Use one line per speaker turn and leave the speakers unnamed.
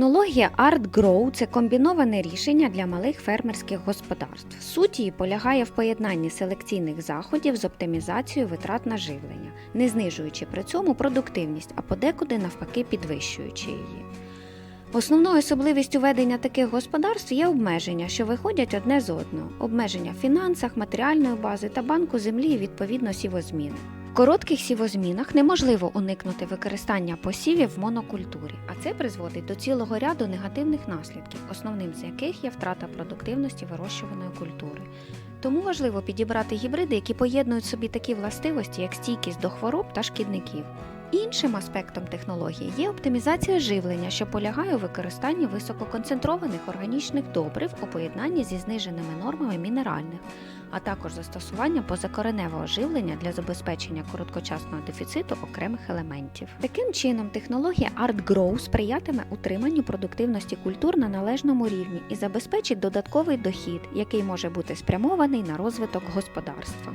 Технологія ArtGrow – це комбіноване рішення для малих фермерських господарств. Суть її полягає в поєднанні селекційних заходів з оптимізацією витрат на живлення, не знижуючи при цьому продуктивність, а подекуди навпаки підвищуючи її. Основною особливістю ведення таких господарств є обмеження, що виходять одне з одного: обмеження в фінансах, матеріальної бази та банку землі і відповідно сівозміни. В коротких сівозмінах неможливо уникнути використання посівів в монокультурі, а це призводить до цілого ряду негативних наслідків, основним з яких є втрата продуктивності вирощуваної культури. Тому важливо підібрати гібриди, які поєднують собі такі властивості, як стійкість до хвороб та шкідників. Іншим аспектом технології є оптимізація живлення, що полягає у використанні висококонцентрованих органічних добрив у поєднанні зі зниженими нормами мінеральних, а також застосування позакореневого живлення для забезпечення короткочасного дефіциту окремих елементів. Таким чином, технологія ArtGrow сприятиме утриманню продуктивності культур на належному рівні і забезпечить додатковий дохід, який може бути спрямований на розвиток господарства.